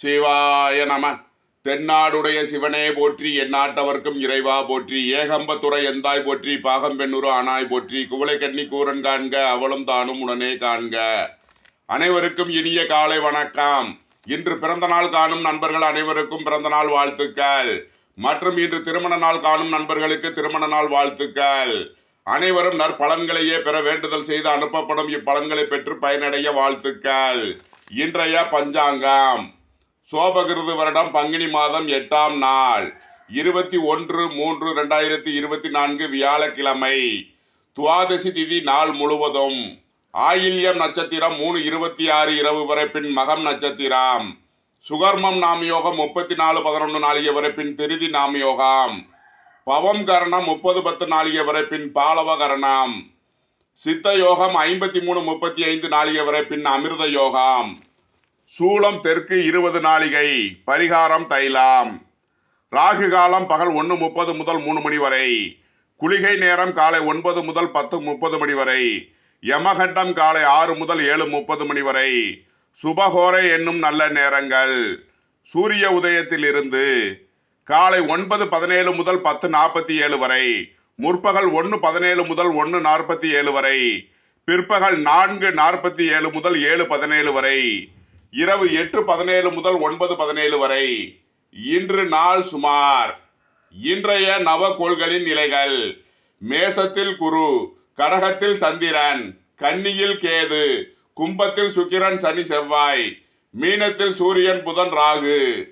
சிவாய நம. தென்னாடுடைய சிவனே போற்றி எந்நாட்டவர்க்கும் இறைவா போற்றி ஏகம்பத்துறை எந்தாய் போற்றி பாகம்பெண்ணுரு ஆனாய் போற்றி குவளை கன்னி கூரன் காண்க அவளும் தானும் உடனே காண்க. அனைவருக்கும் இனிய காலை வணக்கம். இன்று பிறந்த நாள் காணும் நண்பர்கள் அனைவருக்கும் பிறந்த நாள் வாழ்த்துக்கள். மற்றும் இன்று திருமண நாள் காணும் நண்பர்களுக்கு திருமண நாள் வாழ்த்துக்கள். அனைவரும் நற்பலன்களையே பெற வேண்டுதல் செய்து அனுப்பப்படும் இப்பலன்களை பெற்று பயனடைய வாழ்த்துக்கள். இன்றைய பஞ்சாங்கம். சோபகிருது வருடம் பங்குனி மாதம் எட்டாம் நாள். இருபத்தி ஒன்று மூன்று ரெண்டாயிரத்தி இருபத்தி நான்கு வியாழக்கிழமை. துவாதசி திதி நாள் முழுவதும். ஆயில்யம் நட்சத்திரம் மூணு இருபத்தி ஆறு இரவு வரை பின் மகம் நட்சத்திரம். சுகர்மம் நாம யோகம் முப்பத்தி நாலு பதினொன்று நாளிகை வரை பின் திருதி நாமயோகம். பவம் கரணம் முப்பது பத்து நாளிகை வரை பின் பாலவ கரணம். சித்த யோகம் ஐம்பத்தி மூணு முப்பத்தி ஐந்து நாளிகை வரை பின் அமிர்த யோகம். சூளம் தெற்கு இருபது நாளிகை பரிகாரம் தைலாம். ராகு காலம் பகல் ஒன்று முப்பது முதல் மூணு மணி வரை. குளிகை நேரம் காலை ஒன்பது முதல் பத்து முப்பது மணி வரை. யமகண்டம் காலை ஆறு முதல் ஏழு முப்பது மணி வரை. சுபகோரை என்னும் நல்ல நேரங்கள். சூரிய உதயத்திலிருந்து காலை ஒன்பது பதினேழு முதல் பத்து நாற்பத்தி ஏழு வரை. முற்பகல் ஒன்று பதினேழு முதல் ஒன்று நாற்பத்தி ஏழு வரை. பிற்பகல் நான்கு நாற்பத்தி ஏழு முதல் ஏழு பதினேழு வரை. இரவு எட்டு பதினேழு முதல் ஒன்பது பதினேழு வரை. இன்று நாள் சுமார். இன்றைய நவகோள்களின் நிலைகள். மேசத்தில் குரு கடகத்தில் சந்திரன் கன்னியில் கேது கும்பத்தில் சுக்கிரன் சனி செவ்வாய் மீனத்தில் சூரியன் புதன் ராகு.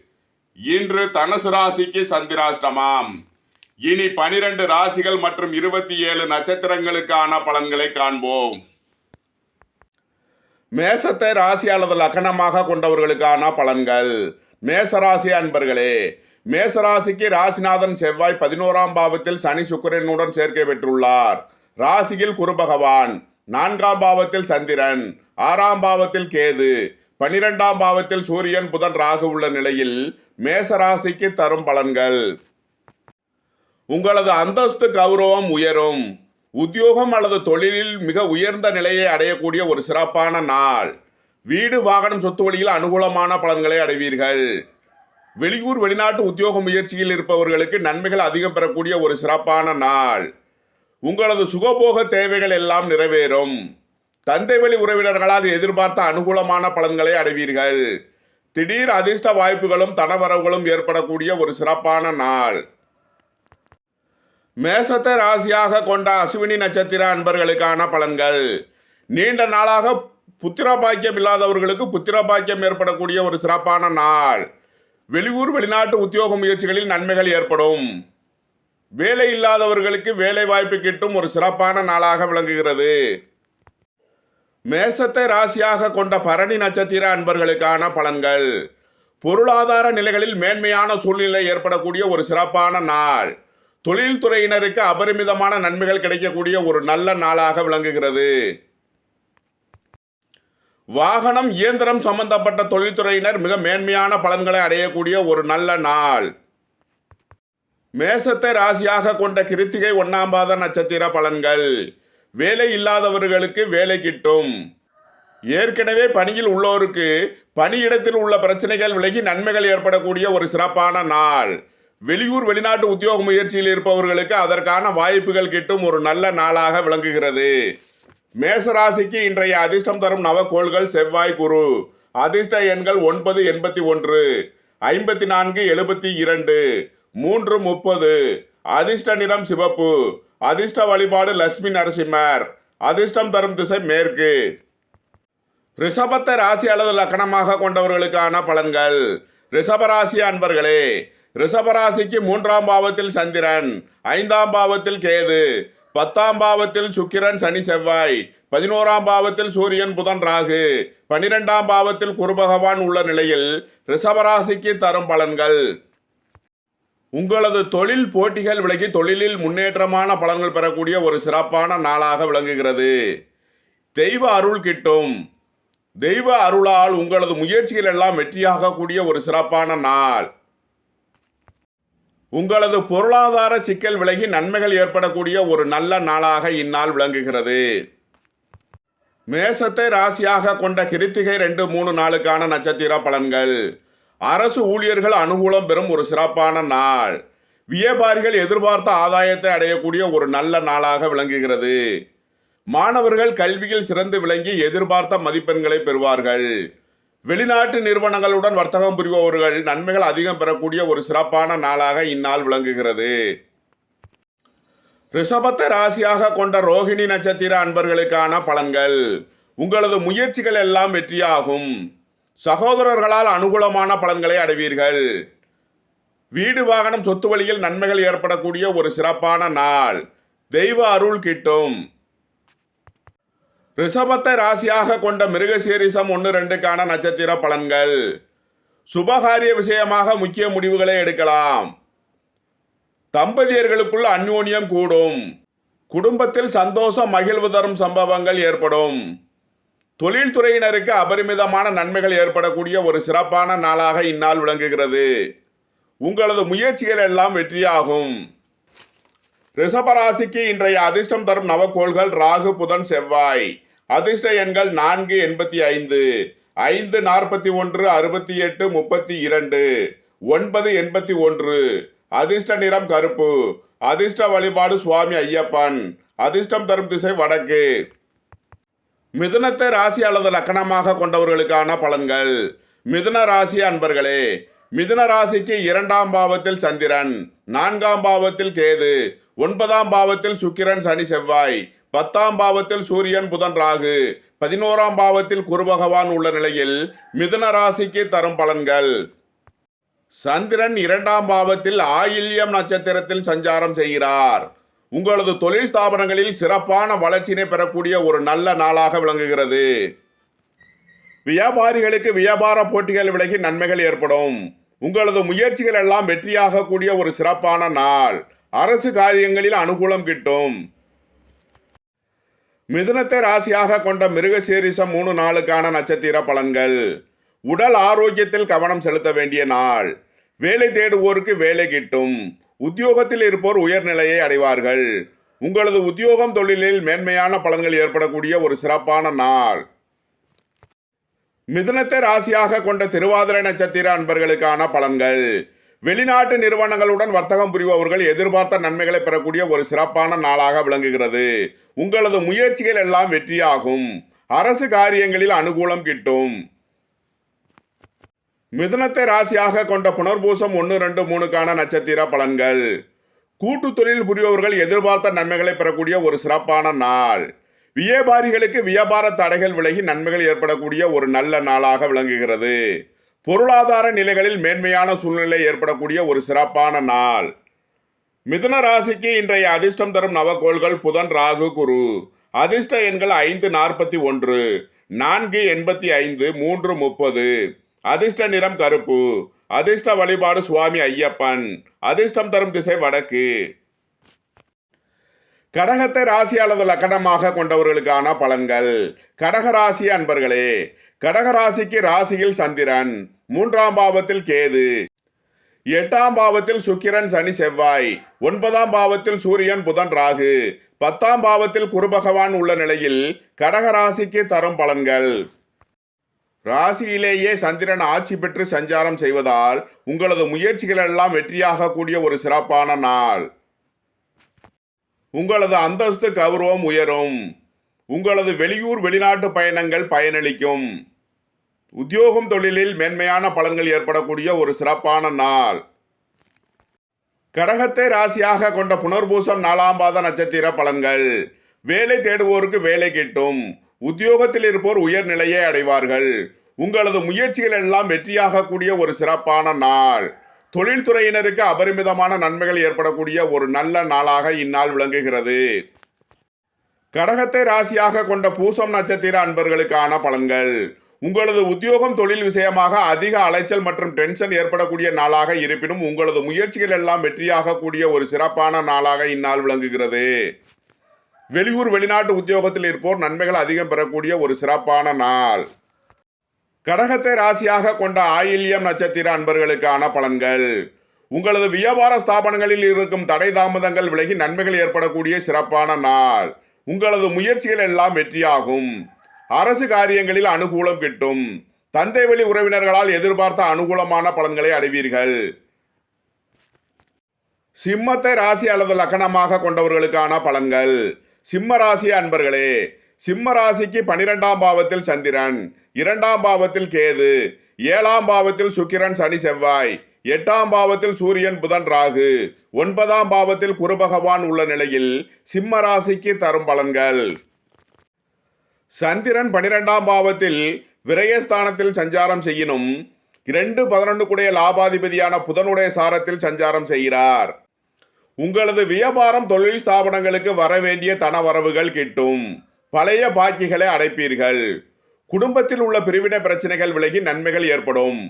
இன்று தனுசு ராசிக்கு சந்திராஷ்டமாம். இனி பனிரெண்டு ராசிகள் மற்றும் இருபத்தி ஏழு நட்சத்திரங்களுக்கான பலன்களை காண்போம். மேசத்தை ராசி அல்லது லக்கணமாக கொண்டவர்களுக்கான பலன்கள். மேசராசி அன்பர்களே மேசராசிக்கு ராசிநாதன் செவ்வாய் பதினோராம் பாவத்தில் சனி சுக்கிரனுடன் சேர்க்கை பெற்றுள்ளார். ராசியில் குரு பகவான் நான்காம் பாவத்தில் சந்திரன் ஆறாம் பாவத்தில் கேது பனிரெண்டாம் பாவத்தில் சூரியன் புதன் ராகு உள்ள நிலையில் மேசராசிக்கு தரும் பலன்கள். உங்களது அந்தஸ்து கௌரவம் உயரும். உத்தியோகம் அல்லது தொழிலில் மிக உயர்ந்த நிலையை அடையக்கூடிய ஒரு சிறப்பான நாள். வீடு வாகனம் சொத்து வழியில் அனுகூலமான பலன்களை அடைவீர்கள். வெளியூர் வெளிநாட்டு உத்தியோக முயற்சியில் இருப்பவர்களுக்கு நன்மைகள் அதிகம் பெறக்கூடிய ஒரு சிறப்பான நாள். உங்களது சுகபோக தேவைகள் எல்லாம் நிறைவேறும். தந்தை வழி உறவினர்களால் எதிர்பார்த்த அனுகூலமான பலன்களை அடைவீர்கள். திடீர் அதிர்ஷ்ட வாய்ப்புகளும் தனவரவுகளும் ஏற்படக்கூடிய ஒரு சிறப்பான நாள். மேசத்தை ராசியாக கொண்ட அஸ்வினி நட்சத்திர அன்பர்களுக்கான பலன்கள். நீண்ட நாளாக புத்திர பாக்கியம் இல்லாதவர்களுக்கு புத்திர பாக்கியம் ஏற்படக்கூடிய ஒரு சிறப்பான நாள். வெளியூர் வெளிநாட்டு உத்தியோக முயற்சிகளில் நன்மைகள் ஏற்படும். வேலை இல்லாதவர்களுக்கு வேலை வாய்ப்பு கிட்டும் ஒரு சிறப்பான நாளாக விளங்குகிறது. மேசத்தை ராசியாக கொண்ட பரணி நட்சத்திர அன்பர்களுக்கான பலன்கள். பொருளாதார நிலைகளில் மேன்மையான சூழ்நிலை ஏற்படக்கூடிய ஒரு சிறப்பான நாள். தொழில்துறையினருக்கு அபரிமிதமான நன்மைகள் கிடைக்கக்கூடிய ஒரு நல்ல நாளாக விளங்குகிறது. வாகனம் இயந்திரம் சம்பந்தப்பட்ட தொழில்துறையினர் மிக மேன்மையான பலன்களை அடையக்கூடிய ஒரு நல்ல நாள். மேசத்தை ராசியாக கொண்ட கிருத்திகை ஒன்னாம் பாத நட்சத்திர பலன்கள். வேலை இல்லாதவர்களுக்கு வேலை கிட்டும். ஏற்கனவே பணியில் உள்ளோருக்கு பணியிடத்தில் உள்ள பிரச்சனைகள் விலகி நன்மைகள் ஏற்படக்கூடிய ஒரு சிறப்பான நாள். வெளியூர் வெளிநாட்டு உத்தியோக முயற்சியில் இருப்பவர்களுக்கு அதற்கான வாய்ப்புகள் கிட்டும் ஒரு நல்ல நாளாக விளங்குகிறது. மேசராசிக்கு இன்றைய அதிர்ஷ்டம் தரும் நவக்கோள்கள் செவ்வாய் குரு. அதிர்ஷ்ட எண்கள் ஒன்பது எண்பத்தி ஒன்று ஐம்பத்தி நான்கு எழுபத்தி இரண்டு மூன்று முப்பது. அதிர்ஷ்ட நிறம் சிவப்பு. அதிர்ஷ்ட வழிபாடு லட்சுமி நரசிம்மர். அதிர்ஷ்டம் தரும் திசை மேற்கு. ரிஷபத்தை ராசி அல்லது லக்கணமாக கொண்டவர்களுக்கான பலன்கள். ரிஷபராசி அன்பர்களே ரிஷபராசிக்கு மூன்றாம் பாவத்தில் சந்திரன் ஐந்தாம் பாவத்தில் கேது பத்தாம் பாவத்தில் சுக்கிரன் சனி செவ்வாய் பதினோராம் பாவத்தில் சூரியன் புதன் ராகு பனிரெண்டாம் பாவத்தில் குருபகவான் உள்ள நிலையில் ரிஷபராசிக்கு தரும் பலன்கள். உங்களது தொழில் போட்டிகள் விலகி தொழிலில் முன்னேற்றமான பலன்கள் பெறக்கூடிய ஒரு சிறப்பான நாளாக விளங்குகிறது. தெய்வ அருள் கிட்டும். தெய்வ அருளால் உங்களது முயற்சிகள் எல்லாம் வெற்றியாகக்கூடிய ஒரு சிறப்பான நாள். உங்களது பொருளாதார சிக்கல் விலகி நன்மைகள் ஏற்படக்கூடிய ஒரு நல்ல நாளாக இந்நாள் விளங்குகிறது. மேசத்தை ராசியாக கொண்ட கிருத்திகை ரெண்டு மூணு நாளுக்கான நட்சத்திர பலன்கள். அரசு ஊழியர்கள் அனுகூலம் பெறும் ஒரு சிறப்பான நாள். வியாபாரிகள் எதிர்பார்த்த ஆதாயத்தை அடையக்கூடிய ஒரு நல்ல நாளாக விளங்குகிறது. மாணவர்கள் கல்வியில் சிறந்து விளங்கி எதிர்பார்த்த மதிப்பெண்களை பெறுவார்கள். வெளிநாட்டு நிறுவனங்களுடன் வர்த்தகம் புரிபவர்கள் நன்மைகள் அதிகம் பெறக்கூடிய ஒரு சிறப்பான நாளாக இந்நாள் விளங்குகிறது. ரிஷபத்தை ராசியாக கொண்ட ரோகிணி நட்சத்திர அன்பர்களுக்கான பலன்கள். உங்களது முயற்சிகள் எல்லாம் வெற்றியாகும். சகோதரர்களால் அனுகூலமான பலன்களை அடைவீர்கள். வீடு வாகனம் சொத்து வழியில் நன்மைகள் ஏற்படக்கூடிய ஒரு சிறப்பான நாள். தெய்வ அருள் கிட்டும். ரிஷபத்தை ராசியாக கொண்ட மிருகசீரிசம் ஒன்று ரெண்டுக்கான நட்சத்திர பலன்கள். சுபகாரிய விஷயமாக முக்கிய முடிவுகளை எடுக்கலாம். தம்பதியர்களுக்குள் அந்யோன்யம் கூடும். குடும்பத்தில் சந்தோஷம் மகிழ்வு தரும் சம்பவங்கள் ஏற்படும். தொழில்துறையினருக்கு அபரிமிதமான நன்மைகள் ஏற்படக்கூடிய ஒரு சிறப்பான நாளாக இந்நாள் விளங்குகிறது. உங்களது முயற்சிகள் எல்லாம் வெற்றியாகும். ரிஷபராசிக்கு இன்றைய அதிர்ஷ்டம் தரும் நவக்கோள்கள் ராகு புதன் செவ்வாய். அதிர்ஷ்ட எண்கள் நான்கு எண்பத்தி ஐந்து. ஐந்து நாற்பத்தி ஒன்று அறுபத்தி எட்டு முப்பத்தி இரண்டு. ஒன்பது எண்பத்தி ஒன்று. அதிர்ஷ்ட நிறம் கருப்பு. அதிர்ஷ்ட வழிபாடு சுவாமி ஐயப்பன். அதிர்ஷ்டம் தரும் திசை வடக்கு. மிதுனத்தை ராசி அல்லது லக்கணமாக கொண்டவர்களுக்கான பலன்கள். மிதுன ராசி அன்பர்களே மிதுன ராசிக்கு இரண்டாம் பாவத்தில் சந்திரன் நான்காம் பாவத்தில் கேது ஒன்பதாம் பாவத்தில் சுக்கிரன் சனி செவ்வாய் பத்தாம் பாவத்தில் சூரியன் புதன் ராகு பதினோராம் பாவத்தில் குரு பகவான் உள்ள நிலையில் மிதுன ராசிக்கு தரும் பலன்கள். சந்திரன் இரண்டாம் பாவத்தில் ஆயில்யம் நட்சத்திரத்தில் சஞ்சாரம் செய்கிறார். உங்களது தொழில் ஸ்தாபனங்களில் சிறப்பான வளர்ச்சியினை பெறக்கூடிய ஒரு நல்ல நாளாக விளங்குகிறது. வியாபாரிகளுக்கு வியாபார போட்டிகள் விலகி நன்மைகள் ஏற்படும். உங்களது முயற்சிகள் எல்லாம் வெற்றியாக கூடிய ஒரு சிறப்பான நாள். அரசு காரியங்களில் அனுகூலம் கிட்டும். மிதுனத்தை ராசியாக கொண்ட மிருகசீரிசம் மூணு நாளுக்கான நட்சத்திர பலன்கள். உடல் ஆரோக்கியத்தில் கவனம் செலுத்த வேண்டிய நாள். வேலை தேடுவோருக்கு வேலை கிட்டும். உத்தியோகத்தில் இருப்போர் உயர்நிலையை அடைவார்கள். உங்களது உத்தியோகம் தொழிலில் மேன்மையான பலன்கள் ஏற்படக்கூடிய ஒரு சிறப்பான நாள். மிதுனத்தை ராசியாக கொண்ட திருவாதிரை நட்சத்திர அன்பர்களுக்கான பலன்கள். வெளிநாட்டு நிறுவனங்களுடன் வர்த்தகம் புரிபவர்கள் எதிர்பார்த்த நன்மைகளை பெறக்கூடிய ஒரு சிறப்பான நாளாக விளங்குகிறது. உங்களது முயற்சிகள் எல்லாம் வெற்றியாகும். அரசு காரியங்களில் அனுகூலம் கிட்டும். மிதுனத்தை ராசியாக கொண்ட புனர்பூசம் ஒன்று ரெண்டு மூணுக்கான நட்சத்திர பலன்கள். கூட்டு தொழில் புரிபவர்கள் எதிர்பார்த்த நன்மைகளை பெறக்கூடிய ஒரு சிறப்பான நாள். வியாபாரிகளுக்கு வியாபார தடைகள் விலகி நன்மைகள் ஏற்படக்கூடிய ஒரு நல்ல நாளாக விளங்குகிறது. பொருளாதார நிலைகளில் மேன்மையான சூழ்நிலை ஏற்படக்கூடிய ஒரு சிறப்பான நாள். மிதுன ராசிக்கு இன்றைய அதிர்ஷ்டம் தரும் நவகோள்கள் புதன் ராகு குரு. அதிர்ஷ்ட எண்கள் ஐந்து நாற்பத்தி ஒன்று நான்கு எண்பத்தி ஐந்து மூன்று முப்பது. அதிர்ஷ்ட நிறம் கருப்பு. அதிர்ஷ்ட வழிபாடு சுவாமி ஐயப்பன். அதிர்ஷ்டம் தரும் திசை வடக்கு. கடகத்தை ராசி அல்லது லக்கணமாக கொண்டவர்களுக்கான பலன்கள். கடக ராசி அன்பர்களே கடகராசிக்கு ராசியில் சந்திரன். மூன்றாம் பாவத்தில் கேது. எட்டாம் பாவத்தில் சுக்கிரன் சனி செவ்வாய். ஒன்பதாம் பாவத்தில் சூரியன் புதன் ராகு. பத்தாம் பாவத்தில் குருபகவான் உள்ள நிலையில் கடகராசிக்கு தரும் பலன்கள். ராசியிலேயே சந்திரன் ஆட்சி பெற்று சஞ்சாரம் செய்வதால் உங்களது முயற்சிகள் எல்லாம் வெற்றியாக கூடிய ஒரு சிறப்பான நாள். உங்களது அந்தஸ்து கௌரவம் உயரும். உங்களது வெளியூர் வெளிநாட்டு பயணங்கள் பயனளிக்கும். உத்தியோகம் தொழிலில் மேன்மையான பலன்கள் ஏற்படக்கூடிய ஒரு சிறப்பான நாள். கடகத்தை ராசியாக கொண்ட புனர்பூசம் நாலாம் பாத நட்சத்திர பலன்கள். வேலை தேடுவோருக்கு வேலை கிட்டும். உத்தியோகத்தில் இருப்போர் உயர்நிலையை அடைவார்கள். உங்களது முயற்சிகள் எல்லாம் வெற்றியாக கூடிய ஒரு சிறப்பான நாள். தொழில்துறையினருக்கு அபரிமிதமான நன்மைகள் ஏற்படக்கூடிய ஒரு நல்ல நாளாக இந்நாள் விளங்குகிறது. கடகத்தை ராசியாக கொண்ட பூசம் நட்சத்திர அன்பர்களுக்கான பலன்கள். உங்களது உத்தியோகம் தொழில் விஷயமாக அதிக அலைச்சல் மற்றும் டென்ஷன் ஏற்படக்கூடிய நாளாக இருப்பினும் உங்களது முயற்சிகள் எல்லாம் வெற்றியாக கூடிய ஒரு சிறப்பான நாளாக இந்நாள் விளங்குகிறது. வெளியூர் வெளிநாட்டு உத்தியோகத்தில் இருப்போர் நன்மைகள் அதிகம் பெறக்கூடிய ஒரு சிறப்பான நாள். கடகத்தை ராசியாக கொண்ட ஆயில்யம் நட்சத்திர அன்பர்களுக்கான பலன்கள். உங்களது வியாபார ஸ்தாபனங்களில் இருக்கும் தடை தாமதங்கள் விலகி நன்மைகள் ஏற்படக்கூடிய சிறப்பான நாள். உங்களது முயற்சிகள் எல்லாம் வெற்றியாகும். அரசு காரியங்களில் அனுகூலம் கிட்டும். தந்தை வழி உறவினர்களால் எதிர்பார்த்த அனுகூலமான பலன்களை அடைவீர்கள். சிம்மத்தை ராசி அல்லது லக்கணமாக கொண்டவர்களுக்கான பலன்கள். சிம்ம ராசி அன்பர்களே சிம்ம ராசிக்கு பனிரெண்டாம் பாவத்தில் சந்திரன் இரண்டாம் பாவத்தில் கேது ஏழாம் பாவத்தில் சுக்கிரன் சனி செவ்வாய் எட்டாம் பாவத்தில் சூரியன் புதன் ராகு ஒன்பதாம் பாவத்தில் குரு பகவான் உள்ள நிலையில் சிம்ம ராசிக்கு தரும் பலன்கள். சந்திரன் பனிரெண்டாம் பாவத்தில் விரயஸ்தானத்தில் சஞ்சாரம் செய்யினும் இரண்டு பதினொன்றுக்குடைய லாபாதிபதியான புதனுடைய சாரத்தில் சஞ்சாரம் செய்கிறார். உங்களது வியாபாரம் தொழில் ஸ்தாபனங்களுக்கு வர வேண்டிய தனவரவுகள் கிட்டும். பழைய பாக்கிகளை அடைப்பீர்கள். குடும்பத்தில் உள்ள பிரிவினை பிரச்சனைகள் விலகி நன்மைகள் ஏற்படும்.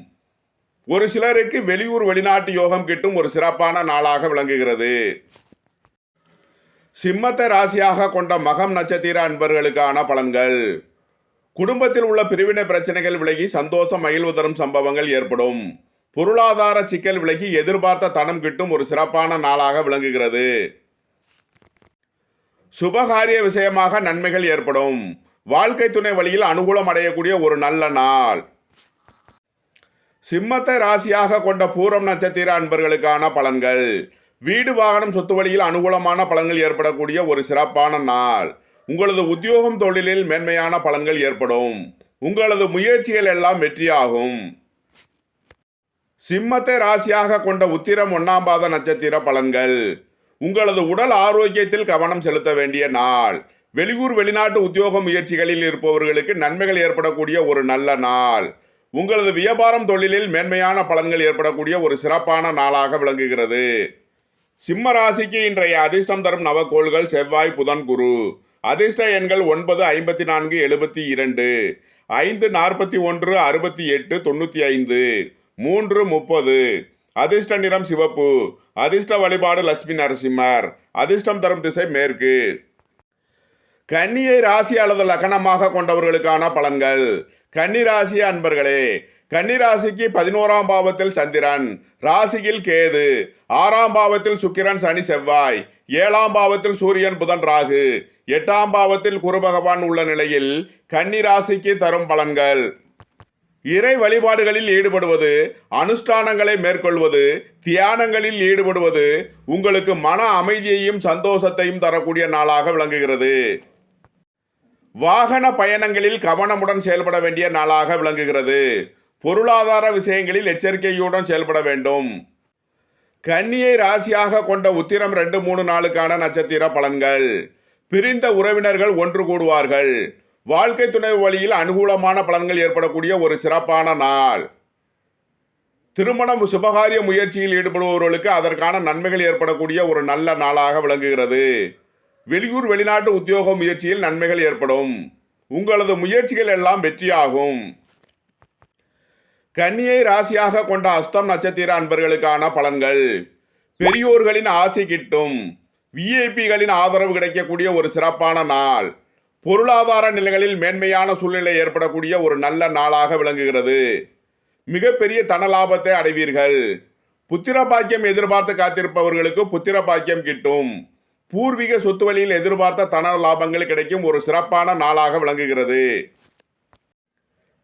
ஒரு சிலருக்கு வெளியூர் வெளிநாட்டு யோகம் கிட்டும் ஒரு சிறப்பான நாளாக விளங்குகிறது. சிம்மத்தை ராசியாக கொண்ட மகம் நட்சத்திர அன்பர்களுக்கான பலன்கள். குடும்பத்தில் உள்ள பிரிவினை பிரச்சனைகள் விலகி சந்தோஷம் மகிழ்வு தரும் சம்பவங்கள் ஏற்படும். பொருளாதார சிக்கல் விலகி எதிர்பார்த்த தனம் கிட்டும் ஒரு சிறப்பான நாளாக விளங்குகிறது. சுபகாரிய விஷயமாக நன்மைகள் ஏற்படும். வாழ்க்கை துணை வழியில் அனுகூலம் அடையக்கூடிய ஒரு நல்ல நாள். சிம்மத்தை ராசியாக கொண்ட பூரம் நட்சத்திர அன்பர்களுக்கான பலன்கள். வீடு வாகனம் சொத்து வழியில் அனுகூலமான பலன்கள் ஏற்படக்கூடிய ஒரு சிறப்பான நாள். உங்களது உத்தியோகம் தொழிலில் மேன்மையான பலன்கள் ஏற்படும். உங்களது முயற்சிகள் எல்லாம் வெற்றியாகும். சிம்மத்தை ராசியாக கொண்ட உத்திரம் ஒன்றாம் பாத நட்சத்திர பலன்கள். உங்களது உடல் ஆரோக்கியத்தில் கவனம் செலுத்த வேண்டிய நாள். வெளியூர் வெளிநாட்டு உத்தியோக முயற்சிகளில் இருப்பவர்களுக்கு நன்மைகள் ஏற்படக்கூடிய ஒரு நல்ல நாள். உங்களது வியாபாரம் தொழிலில் மேன்மையான பலன்கள் ஏற்படக்கூடிய ஒரு சிறப்பான நாளாக விளங்குகிறது. சிம்ம ராசிக்கு இன்றைய அதிர்ஷ்டம் தரும் நவக்கோள்கள் செவ்வாய் புதன் குரு. அதிர்ஷ்ட எண்கள் ஒன்பது ஐம்பத்தி நான்கு எழுபத்தி இரண்டு. ஐந்து நாற்பத்தி ஒன்று அறுபத்தி எட்டு தொண்ணூற்றி ஐந்து. மூன்று முப்பது. அதிர்ஷ்ட நிறம் சிவப்பு. அதிர்ஷ்ட வழிபாடு லட்சுமி நரசிம்மர். அதிர்ஷ்டம் தரும் திசை மேற்கு. கன்னியை ராசி அல்லது லக்கணமாக கொண்டவர்களுக்கான பலன்கள். கன்னி ராசி அன்பர்களே கன்னிராசிக்கு பதினோராம் பாவத்தில் சந்திரன். ராசியில் கேது. ஆறாம் பாவத்தில் சுக்கிரன் சனி செவ்வாய். ஏழாம் பாவத்தில் சூரியன் புதன் ராகு. எட்டாம் பாவத்தில் குரு பகவான் உள்ள நிலையில் கன்னிராசிக்கு தரும் பலன்கள். இறை வழிபாடுகளில் ஈடுபடுவது அனுஷ்டானங்களை மேற்கொள்வது தியானங்களில் ஈடுபடுவது உங்களுக்கு மன அமைதியையும் சந்தோஷத்தையும் தரக்கூடிய நாளாக விளங்குகிறது. வாகன பயணங்களில் கவனமுடன் செயல்பட வேண்டிய நாளாக விளங்குகிறது. பொருளாதார விஷயங்களில் எச்சரிக்கையுடன் செயல்பட வேண்டும். கன்னியை ராசியாக கொண்ட உத்திரம் ரெண்டு மூணு நாளுக்கான நட்சத்திர பலன்கள். பிரிந்த உறவினர்கள் ஒன்று கூடுவார்கள். வாழ்க்கை துணை வழியில் அனுகூலமான பலன்கள் ஏற்படக்கூடிய ஒரு சிறப்பான நாள். திருமணம் சுபகாரிய முயற்சியில் ஈடுபடுபவர்களுக்கு அதற்கான நன்மைகள் ஏற்படக்கூடிய ஒரு நல்ல நாளாக விளங்குகிறது. வெளியூர் வெளிநாட்டு உத்தியோக முயற்சியில் நன்மைகள் ஏற்படும். உங்களது முயற்சிகள் எல்லாம் வெற்றியாகும். கன்னியை ராசியாக கொண்ட அஸ்தம் நட்சத்திர அன்பர்களுக்கான பலன்கள். பெரியோர்களின் ஆசை கிட்டும். விஐபிகளின் ஆதரவு கிடைக்கக்கூடிய ஒரு சிறப்பான நாள். பொருளாதார நிலைகளில் மேன்மையான சூழ்நிலை ஏற்படக்கூடிய ஒரு நல்ல நாளாக விளங்குகிறது. மிகப்பெரிய தன லாபத்தை அடைவீர்கள். புத்திர பாக்கியம் எதிர்பார்த்து காத்திருப்பவர்களுக்கு புத்திர பாக்கியம் கிட்டும். பூர்வீக சொத்து வழியில் எதிர்பார்த்த தன லாபங்கள் கிடைக்கும் ஒரு சிறப்பான நாளாக விளங்குகிறது.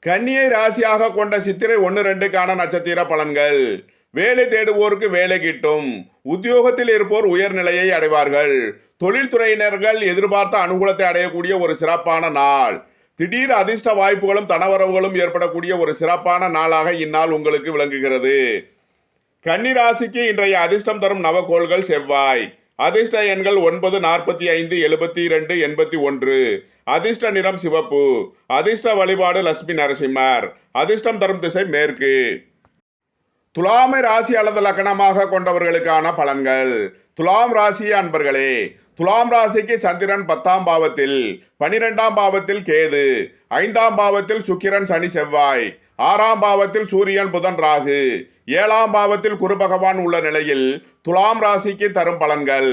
கன்னியை ராசியாக கொண்ட சித்திரை ஒன்று ரெண்டுக்கான நட்சத்திர பலன்கள். வேலை தேடுவோருக்கு வேலை கிட்டும். உத்தியோகத்தில் இருப்போர் உயர்நிலையை அடைவார்கள். தொழில்துறையினர்கள் எதிர்பார்த்த அனுகூலத்தை அடையக்கூடிய ஒரு சிறப்பான நாள். திடீர் அதிர்ஷ்ட வாய்ப்புகளும் தனவரவுகளும் ஏற்படக்கூடிய ஒரு சிறப்பான நாளாக இந்நாள் உங்களுக்கு விளங்குகிறது. கன்னி ராசிக்கு இன்றைய அதிர்ஷ்டம் தரும் நவகோள்கள் செவ்வாய். அதிர்ஷ்ட எண்கள் ஒன்பது நாற்பத்தி ஐந்து எழுபத்தி இரண்டு எண்பத்தி ஒன்று. அதிர்ஷ்ட நிறம் சிவப்பு. அதிர்ஷ்ட வழிபாடு லட்சுமி நரசிம்மர். அதிர்ஷ்டம் தரும் திசை மேற்கு. துலாமை ராசி அல்லது லக்கணமாக கொண்டவர்களுக்கான பலன்கள். துலாம் ராசி அன்பர்களே துலாம் ராசிக்கு சந்திரன் பத்தாம் பாவத்தில் பனிரெண்டாம் பாவத்தில் கேது ஐந்தாம் பாவத்தில் சுக்கிரன் சனி செவ்வாய் ஆறாம் பாவத்தில் சூரியன் புதன் ராகு ஏழாம் பாவத்தில் குரு பகவான் உள்ள நிலையில் துலாம் ராசிக்கு தரும் பலன்கள்.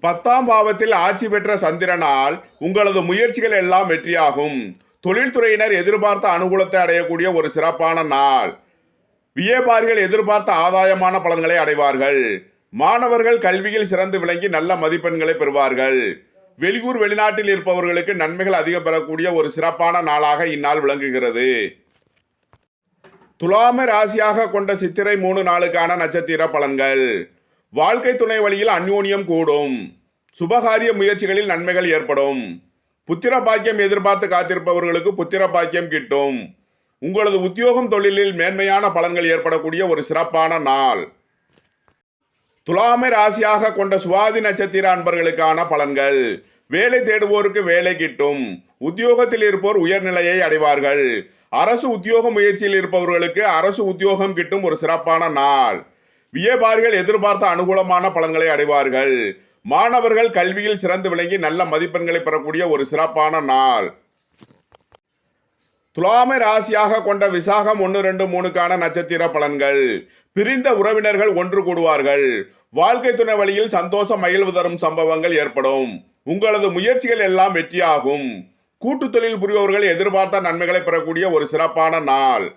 பத்தாம் பாவத்தில் ஆட்சி பெற்ற சந்திரனால் உங்களது முயற்சிகள் எல்லாம் வெற்றியாகும். தொழில்துறையினர் எதிர்பார்த்த அனுகூலத்தை அடையக்கூடிய ஒரு சிறப்பான நாள். வியாபாரிகள் எதிர்பார்த்த ஆதாயமான பலன்களை அடைவார்கள். மாணவர்கள் கல்வியில் சிறந்து விளங்கி நல்ல மதிப்பெண்களை பெறுவார்கள். வெளியூர் வெளிநாட்டில் இருப்பவர்களுக்கு நன்மைகள் அதிகம் பெறக்கூடிய ஒரு சிறப்பான நாளாக இந்நாள் விளங்குகிறது. துலாம ராசியாக கொண்ட சித்திரை மூணு நாளுக்கான நட்சத்திர பலன்கள். வாழ்க்கை துணை வழியில் அந்யோன்யம் கூடும். சுபகாரிய முயற்சிகளில் நன்மைகள் ஏற்படும். புத்திர பாக்கியம் எதிர்பார்த்து காத்திருப்பவர்களுக்கு புத்திர பாக்கியம் கிட்டும். உங்களது உத்தியோகம் தொழிலில் மேன்மையான பலன்கள் ஏற்படக்கூடிய ஒரு சிறப்பான நாள். துலாமை ராசியாக கொண்ட சுவாதி நட்சத்திர அன்பர்களுக்கான பலன்கள். வேலை தேடுவோருக்கு வேலை கிட்டும். உத்தியோகத்தில் இருப்போர் உயர்நிலையை அடைவார்கள். அரசு உத்தியோக முயற்சியில் இருப்பவர்களுக்கு அரசு உத்தியோகம் கிட்டும் ஒரு சிறப்பான நாள். வியாபாரிகள் எதிர்பார்த்த அனுகூலமான பலன்களை அடைவார்கள். மாணவர்கள் கல்வியில் சிறந்து விளங்கி நல்ல மதிப்பெண்களை பெறக்கூடிய ஒரு சிறப்பான நாள். துலாமை ராசியாக கொண்ட விசாகம் ஒன்று ரெண்டு மூணுக்கான நட்சத்திர பலன்கள். பிரிந்த உறவினர்கள் ஒன்று கூடுவார்கள். வாழ்க்கை துணை வழியில் சந்தோஷம் மகிழ்வு தரும் சம்பவங்கள் ஏற்படும். உங்களது முயற்சிகள் எல்லாம் வெற்றியாகும். கூட்டு தொழில் புரிபவர்கள் எதிர்பார்த்த நன்மைகளை பெறக்கூடிய ஒரு சிறப்பான நாள்.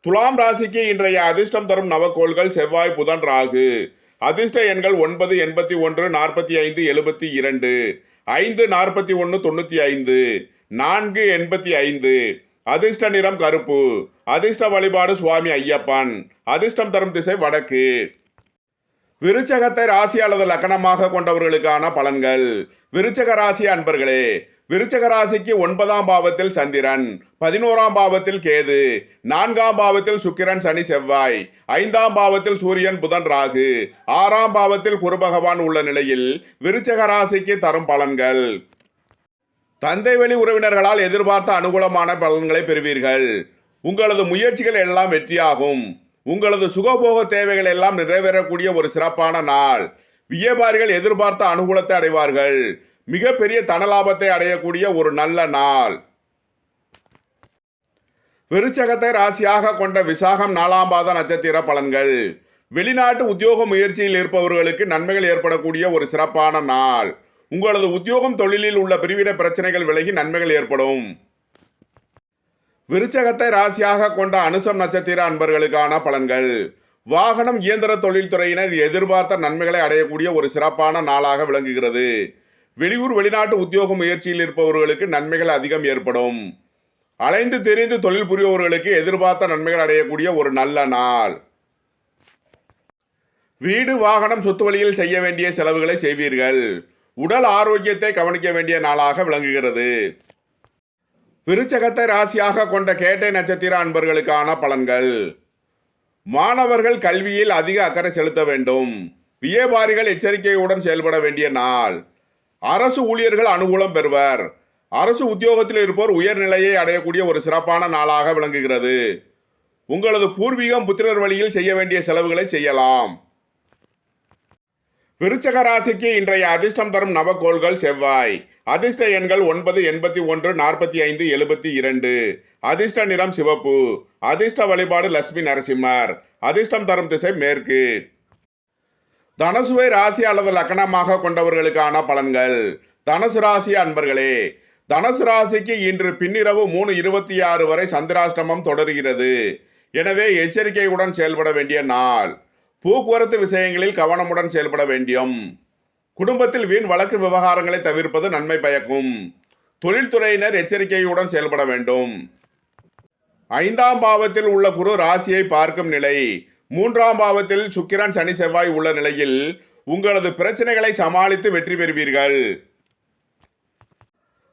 துலாம் ராசிக்கு இன்றைய அதிர்ஷ்டம் தரும் நவக்கோள்கள் செவ்வாய் புதன் ராகு. அதிர்ஷ்ட எண்கள் ஒன்பது எண்பத்தி ஒன்று நாற்பத்தி ஐந்து எழுபத்தி இரண்டு. ஐந்து நாற்பத்தி ஒன்று தொண்ணூற்றி ஐந்து. நான்கு எண்பத்தி ஐந்து. அதிர்ஷ்ட நிறம் கருப்பு. அதிர்ஷ்ட வழிபாடு சுவாமி ஐயப்பன். அதிர்ஷ்டம் தரும் திசை வடக்கு. விருச்சகத்தை ராசி அல்லது லக்கணமாக கொண்டவர்களுக்கான பலன்கள். விருச்சக ராசி அன்பர்களே விருச்சகராசிக்கு ஒன்பதாம் பாவத்தில் சந்திரன் பதினோராம் பாவத்தில் கேது நான்காம் பாவத்தில் சுக்கிரன் சனி செவ்வாய் ஐந்தாம் பாவத்தில் சூரியன் புதன் ராகு ஆறாம் பாவத்தில் குரு பகவான் உள்ள நிலையில் விருச்சக ராசிக்கு தரும் பலன்கள். தந்தை வெளி உறவினர்களால் எதிர்பார்த்த அனுகூலமான பலன்களை பெறுவீர்கள். உங்களது முயற்சிகள் எல்லாம் வெற்றியாகும். உங்களது சுகபோக தேவைகள் எல்லாம் நிறைவேறக்கூடிய ஒரு சிறப்பான நாள். வியாபாரிகள் எதிர்பார்த்த அனுகூலத்தை அடைவார்கள். மிகப்பெரிய தனலாபத்தை அடையக்கூடிய ஒரு நல்ல நாள். விருச்சகத்தை ராசியாக கொண்ட விசாகம் நாலாம் பாத நட்சத்திர பலன்கள். வெளிநாட்டு உத்தியோக முயற்சியில் இருப்பவர்களுக்கு நன்மைகள் ஏற்படக்கூடிய ஒரு சிறப்பான நாள். உங்களது உத்தியோகம் தொழிலில் உள்ள பிரிவிட பிரச்சனைகள் விலகி நன்மைகள் ஏற்படும். விருச்சகத்தை ராசியாக கொண்ட அனுசம் நட்சத்திர அன்பர்களுக்கான பலன்கள். வாகனம் இயந்திர தொழில்துறையினர் எதிர்பார்த்த நன்மைகளை அடையக்கூடிய ஒரு சிறப்பான நாளாக விளங்குகிறது. வெளியூர் வெளிநாட்டு உத்தியோக முயற்சியில் இருப்பவர்களுக்கு நன்மைகள் அதிகம் ஏற்படும். அலைந்து தெரிந்து தொழில் புரிபவர்களுக்கு எதிர்பார்த்த நன்மைகள் அடையக்கூடிய ஒரு நல்ல நாள். வீடு வாகனம் சொத்து வழியில் செய்ய வேண்டிய செலவுகளை செய்வீர்கள். உடல் ஆரோக்கியத்தை கவனிக்க வேண்டிய நாளாக விளங்குகிறது. விருச்சகத்தை ராசியாக கொண்ட கேட்டை நட்சத்திர அன்பர்களுக்கான பலன்கள். மாணவர்கள் கல்வியில் அதிக அக்கறை செலுத்த வேண்டும். வியாபாரிகள் எச்சரிக்கையுடன் செயல்பட வேண்டிய நாள். அரசு ஊழியர்கள் அனுகூலம் பெறுவர். அரசு உத்தியோகத்தில் இருப்போர் உயர்நிலையை அடையக்கூடிய ஒரு சிறப்பான நாளாக விளங்குகிறது. உங்களது பூர்வீகம் புத்திரர் வழியில் செய்ய வேண்டிய செலவுகளை செய்யலாம். விருச்சக ராசிக்கு இன்றைய அதிர்ஷ்டம் தரும் நவக்கோள்கள் செவ்வாய். அதிர்ஷ்ட எண்கள் ஒன்பது எண்பத்தி ஒன்று நாற்பத்தி ஐந்து எழுபத்தி இரண்டு. அதிர்ஷ்ட நிறம் சிவப்பு. அதிர்ஷ்ட வழிபாடு லட்சுமி நரசிம்மர். அதிர்ஷ்டம் தரும் திசை மேற்கு. தனுசுவை ராசி அல்லது லக்கணமாக கொண்டவர்களுக்கான பலன்கள். தனுசு ராசி அன்பர்களே தனுசு ராசிக்கு இன்று பின்னிரவு மூணு இருபத்தி ஆறு வரை சந்திராஷ்டமம் தொடர்கிறது. எனவே எச்சரிக்கையுடன் செயல்பட வேண்டிய நாள். போக்குவரத்து விஷயங்களில் கவனமுடன் செயல்பட வேண்டியும். குடும்பத்தில் வீண் வழக்கு விவகாரங்களை தவிர்ப்பது நன்மை பயக்கும். தொழில்துறையினர் எச்சரிக்கையுடன் செயல்பட வேண்டும். ஐந்தாம் பாவத்தில் உள்ள குரு ராசியை பார்க்கும் நிலை மூன்றாம் பாவத்தில் சுக்கிரன் சனி செவ்வாய் உள்ள நிலையில் உங்களது பிரச்சனைகளை சமாளித்து வெற்றி பெறுவீர்கள்.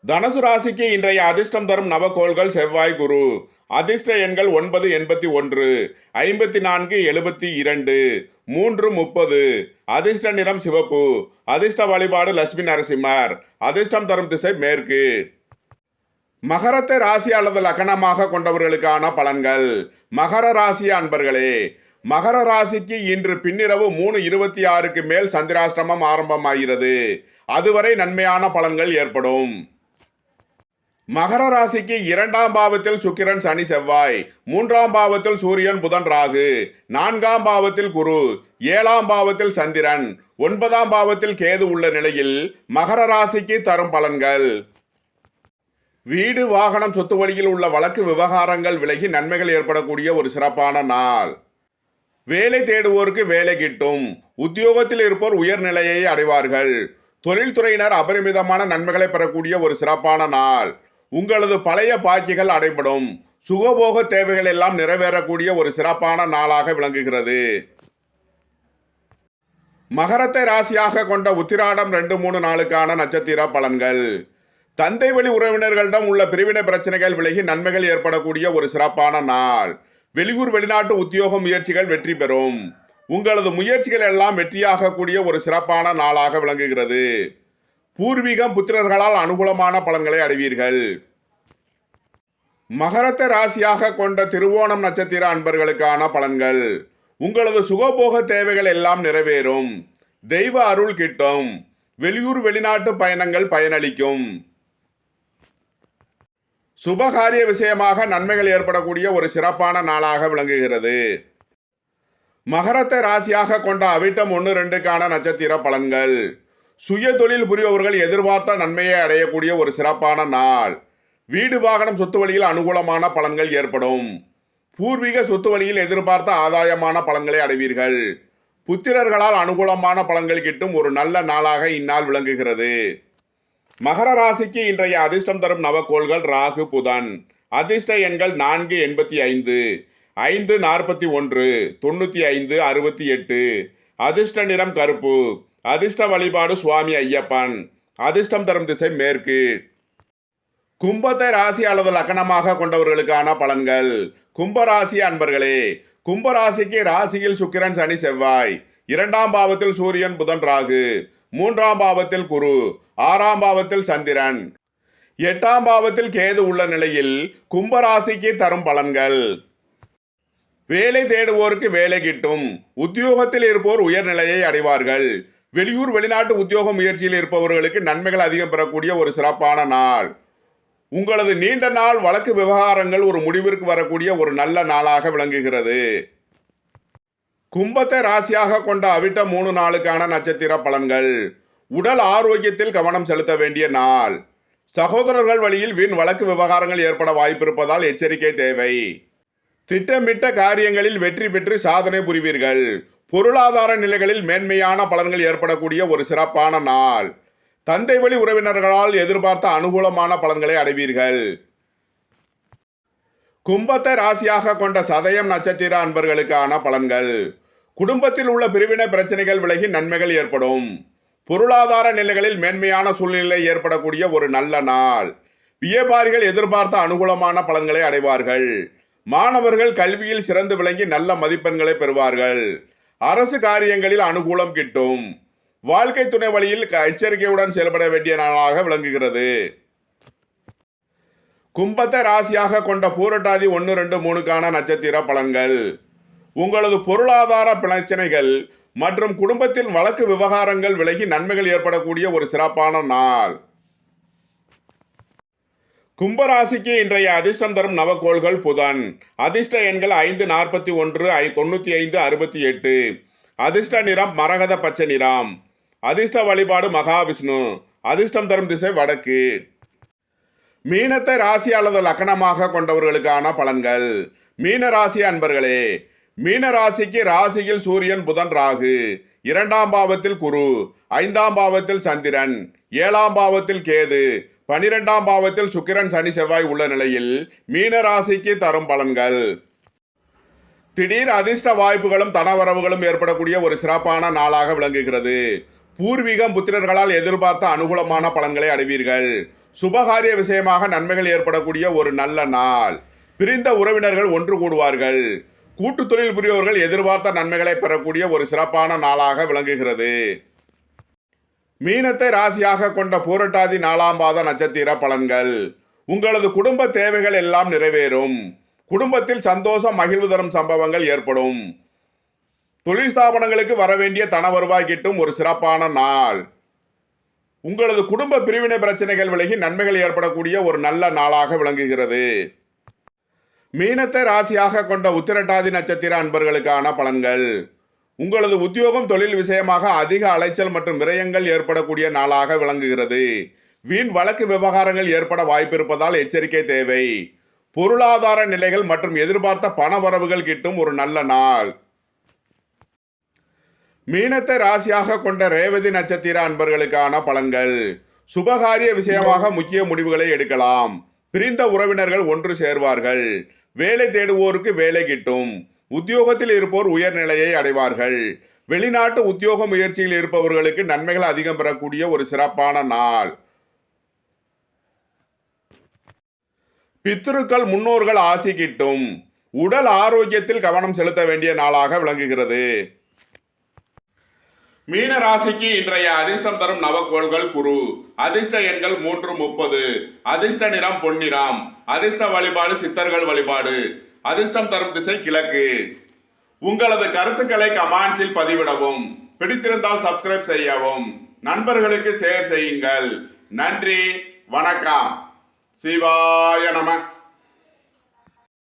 தனுசு ராசிக்கு இன்றைய அதிர்ஷ்டம் தரும் நவக்கோள்கள் செவ்வாய் குரு. அதிர்ஷ்ட எண்கள் ஒன்பது எண்பத்தி ஒன்று ஐம்பத்தி நான்கு எழுபத்தி இரண்டு மூன்று முப்பது. அதிர்ஷ்ட நிறம் சிவப்பு. அதிர்ஷ்ட வழிபாடு லட்சுமி நரசிம்மர். அதிர்ஷ்டம் தரும் திசை மேற்கு. மகரத்தை ராசி அல்லது லக்கணமாக கொண்டவர்களுக்கான பலன்கள். மகர ராசி அன்பர்களே மகர ராசிக்கு இன்று பின்னிரவு மூணு இருபத்தி ஆறுக்கு மேல் சந்திராஷ்டிரமம் ஆரம்பமாகிறது. அதுவரை நன்மையான பலன்கள் ஏற்படும். மகர ராசிக்கு இரண்டாம் பாவத்தில் சுக்கிரன் சனி செவ்வாய் மூன்றாம் பாவத்தில் சூரியன் புதன் ராகு நான்காம் பாவத்தில் குரு ஏழாம் பாவத்தில் சந்திரன் ஒன்பதாம் பாவத்தில் கேது உள்ள நிலையில் மகர ராசிக்கு தரும் பலன்கள். வீடு வாகனம் சொத்து வழியில் உள்ள வழக்கு விவகாரங்கள் விலகி நன்மைகள் ஏற்படக்கூடிய ஒரு சிறப்பான நாள். வேலை தேடுவோருக்கு வேலை கிட்டும். உத்தியோகத்தில் இருப்போர் உயர்நிலையை அடைவார்கள். தொழில்துறையினர் அபரிமிதமான நன்மைகளை பெறக்கூடிய ஒரு சிறப்பான நாள். உங்களது பழைய பாக்கிகள் அடைபடும். சுகபோக தேவைகள் எல்லாம் நிறைவேறக்கூடிய ஒரு சிறப்பான நாளாக விளங்குகிறது. மகரத்தை ராசியாக கொண்ட உத்திராடம் ரெண்டு மூணு நாளுக்கான நட்சத்திர பலன்கள். தந்தை வழி உறவினர்களிடம் உள்ள பிரிவினை பிரச்சனைகள் விலகி நன்மைகள் ஏற்படக்கூடிய ஒரு சிறப்பான நாள். வெளியூர் வெளிநாட்டு உத்தியோக முயற்சிகள் வெற்றி பெறும். உங்களது முயற்சிகள் எல்லாம் வெற்றியாகக்கூடிய ஒரு சிறப்பான நாளாக விளங்குகிறது. பூர்வீகம் புத்திரர்களால் அனுகூலமான பலன்களை அடைவீர்கள். மகரத்தை ராசியாக கொண்ட திருவோணம் நட்சத்திர அன்பர்களுக்கான பலன்கள். உங்களது சுகபோக தேவைகள் எல்லாம் நிறைவேறும். தெய்வ அருள் கிட்டும். வெளியூர் வெளிநாட்டு பயணங்கள் பயனளிக்கும். சுபகாரிய விஷயமாக நன்மைகள் ஏற்படக்கூடிய ஒரு சிறப்பான நாளாக விளங்குகிறது. மகரத்தை ராசியாக கொண்ட அவிட்டம் ஒன்று ரெண்டுக்கான நட்சத்திர பலன்கள். சுய தொழில் புரிபவர்கள் எதிர்பார்த்த நன்மையை அடையக்கூடிய ஒரு சிறப்பான நாள். வீடு வாகனம் சொத்து வழியில் அனுகூலமான பலன்கள் ஏற்படும். பூர்வீக சொத்து வழியில் எதிர்பார்த்த ஆதாயமான பலன்களை அடைவீர்கள். புத்திரர்களால் அனுகூலமான பலன்கள் கிட்டும் ஒரு நல்ல நாளாக இந்நாள் விளங்குகிறது. மகர ராசிக்கு இன்றைய அதிர்ஷ்டம் தரும் நவக்கோள்கள் ராகு புதன். அதிர்ஷ்ட எண்கள் நான்கு எண்பத்தி ஐந்து. ஐந்து நாற்பத்தி ஒன்று. தொண்ணூற்றி ஐந்து அறுபத்தி எட்டு. அதிர்ஷ்ட நிறம் கருப்பு. அதிர்ஷ்ட வழிபாடு சுவாமி ஐயப்பன். அதிர்ஷ்டம் தரும் திசை மேற்கு. கும்பத்தை ராசி அல்லது லக்கணமாக கொண்டவர்களுக்கான பலன்கள். கும்பராசி அன்பர்களே கும்பராசிக்கு ராசியில் சுக்கிரன் சனி செவ்வாய். இரண்டாம் பாவத்தில் சூரியன் புதன் ராகு. மூன்றாம் பாவத்தில் குரு. ஆறாம் பாவத்தில் சந்திரன். எட்டாம் பாவத்தில் கேது உள்ள நிலையில் கும்பராசிக்கு தரும் பலன்கள். வேலை தேடுவோருக்கு வேலை கிட்டும். உத்தியோகத்தில் இருப்போர் உயர்நிலையை அடைவார்கள். வெளியூர் வெளிநாட்டு உத்தியோக முயற்சியில் இருப்பவர்களுக்கு நன்மைகள் அதிகம் பெறக்கூடிய ஒரு சிறப்பான நாள். உங்களது நீண்ட நாள் வழக்கு விவகாரங்கள் ஒரு முடிவிற்கு வரக்கூடிய ஒரு நல்ல நாளாக விளங்குகிறது. கும்பத்தை ராசியாக கொண்ட அவிட்ட மூணு நாளுக்கான நட்சத்திர பலன்கள். உடல் ஆரோக்கியத்தில் கவனம் செலுத்த வேண்டிய நாள். சகோதரர்கள் வழியில் வீண் வழக்கு விவகாரங்கள் ஏற்பட வாய்ப்பிருப்பதால் எச்சரிக்கை தேவை. திட்டமிட்ட காரியங்களில் வெற்றி பெற்று சாதனை புரிவீர்கள். பொருளாதார நிலைகளில் மேன்மையான பலன்கள் ஏற்படக்கூடிய ஒரு சிறப்பான நாள். தந்தை வழி உறவினர்களால் எதிர்பார்த்த அனுகூலமான பலன்களை அடைவீர்கள். கும்பத்தை ராசியாக கொண்ட சதயம் நட்சத்திர அன்பர்களுக்கான பலன்கள். குடும்பத்தில் உள்ள பிரிவினை பிரச்சனைகள் விலகி நன்மைகள் ஏற்படும். பொருளாதார நிலைகளில் மேன்மையான சூழ்நிலை ஏற்படக்கூடிய ஒரு நல்ல நாள். வியாபாரிகள் எதிர்பார்த்த அனுகூலமான பலன்களை அடைவார்கள். மாணவர்கள் கல்வியில் சிறந்து விளங்கி நல்ல மதிப்பெண்களை பெறுவார்கள். அரசு காரியங்களில் அனுகூலம் கிட்டும். வாழ்க்கை துணை வழியில் க- எச்சரிக்கையுடன் செயல்பட வேண்டிய நாளாக விளங்குகிறது. கும்பத்தை ராசியாக கொண்ட பூரட்டாதி ஒன்று ரெண்டு மூணுக்கான நட்சத்திர பலன்கள். உங்களது பொருளாதார பிரச்சனைகள் மற்றும் குடும்பத்தில் வழக்கு விவகாரங்கள் விலகி நன்மைகள் ஏற்படக்கூடிய ஒரு சிறப்பான நாள். கும்பராசிக்கு இன்றைய அதிர்ஷ்டம் தரும் நவக்கோள்கள் புதன். அதிர்ஷ்ட எண்கள் ஐந்து நாற்பத்தி ஒன்று ஐ தொண்ணூற்றி ஐந்து அறுபத்தி எட்டு. அதிர்ஷ்ட நிறம் மரகத பச்சை நிறம். அதிர்ஷ்ட வழிபாடு மகாவிஷ்ணு. அதிர்ஷ்டம் தரும் திசை வடக்கு. மீனத்தை ராசி அல்லது லக்கணமாக கொண்டவர்களுக்கான பலன்கள். மீன ராசி அன்பர்களே மீன ராசிக்கு ராசியில் சூரியன் புதன் ராகு. இரண்டாம் பாவத்தில் குரு ஐந்தாம் பாவத்தில் சந்திரன் ஏழாம் பாவத்தில் கேது பனிரெண்டாம் பாவத்தில் சுக்கிரன் சனி செவ்வாய் உள்ள நிலையில் மீன ராசிக்கு தரும் பலன்கள். திடீர் அதிர்ஷ்ட வாய்ப்புகளும் தனவரவுகளும் ஏற்படக்கூடிய ஒரு சிறப்பான நாளாக விளங்குகிறது. பூர்வீகம் புத்திரர்களால் எதிர்பார்த்த அனுகூலமான பலன்களை அடைவீர்கள். சுபகாரிய விஷயமாக நன்மைகள் ஏற்படக்கூடிய ஒரு நல்ல நாள். பிரிந்த உறவினர்கள் ஒன்று கூடுவார்கள். கூட்டு தொழில் புரியவர்கள் எதிர்பார்த்த நன்மைகளை பெறக்கூடிய ஒரு சிறப்பான நாளாக விளங்குகிறது. மீனத்தை ராசியாக கொண்ட பூரட்டாதி நாலாம் பாத நட்சத்திர பலன்கள். உங்களது குடும்ப தேவைகள் எல்லாம் நிறைவேறும். குடும்பத்தில் சந்தோஷம் மகிழ்வு தரும் சம்பவங்கள் ஏற்படும். தொழில் ஸ்தாபனங்களுக்கு வரவேண்டிய தன வருவாய் கிட்டும் ஒரு சிறப்பான நாள். உங்களது குடும்ப பிரிவினை பிரச்சனைகள் விலகி நன்மைகள் ஏற்படக்கூடிய ஒரு நல்ல நாளாக விளங்குகிறது. மீனத்தை ராசியாக கொண்ட உத்திரட்டாதி நட்சத்திர அன்பர்களுக்கான பலன்கள். உங்களது உத்தியோகம் தொழில் விஷயமாக அதிக அலைச்சல் மற்றும் விரயங்கள் ஏற்படக்கூடிய நாளாக விளங்குகிறது. வீண் வழக்கு விவகாரங்கள் ஏற்பட வாய்ப்பிருப்பதால் எச்சரிக்கை தேவை. பொருளாதார நிலைகள் மற்றும் எதிர்பார்த்த பண வரவுகள் கிட்டும் ஒரு நல்ல நாள். மீனத்தை ராசியாக கொண்ட ரேவதி நட்சத்திர அன்பர்களுக்கான பலன்கள். சுபகாரிய விஷயமாக முக்கிய முடிவுகளை எடுக்கலாம். பிரிந்த உறவினர்கள் ஒன்று சேர்வார்கள். வேலை தேடுவோருக்கு வேலை கிட்டும். உத்தியோகத்தில் இருப்போர் உயர்நிலையை அடைவார்கள். வெளிநாட்டு உத்தியோக முயற்சியில் இருப்பவர்களுக்கு நன்மைகள் அதிகம் பெறக்கூடிய ஒரு சிறப்பான நாள். பித்ருக்கள் முன்னோர்கள் ஆசி கிட்டும். உடல் ஆரோக்கியத்தில் கவனம் செலுத்த வேண்டிய நாளாக விளங்குகிறது. மீன ராசிக்கு இன்றைய அதிர்ஷ்டம் தரும் நவக்கோள்கள் குரு. அதிர்ஷ்ட எண்கள் மூன்று முப்பது. அதிர்ஷ்ட நிறம் பொன்னிறம். அதிர்ஷ்ட வழிபாடு சித்தர்கள் வழிபாடு. அதிர்ஷ்டம் தரும் திசை கிழக்கு. உங்களது கருத்துக்களை கமெண்ட்ஸில் பதிவிடவும். பிடித்திருந்தால் சப்ஸ்கிரைப் செய்யவும். நண்பர்களுக்கு ஷேர் செய்யுங்கள். நன்றி. வணக்கம். சிவாய நம.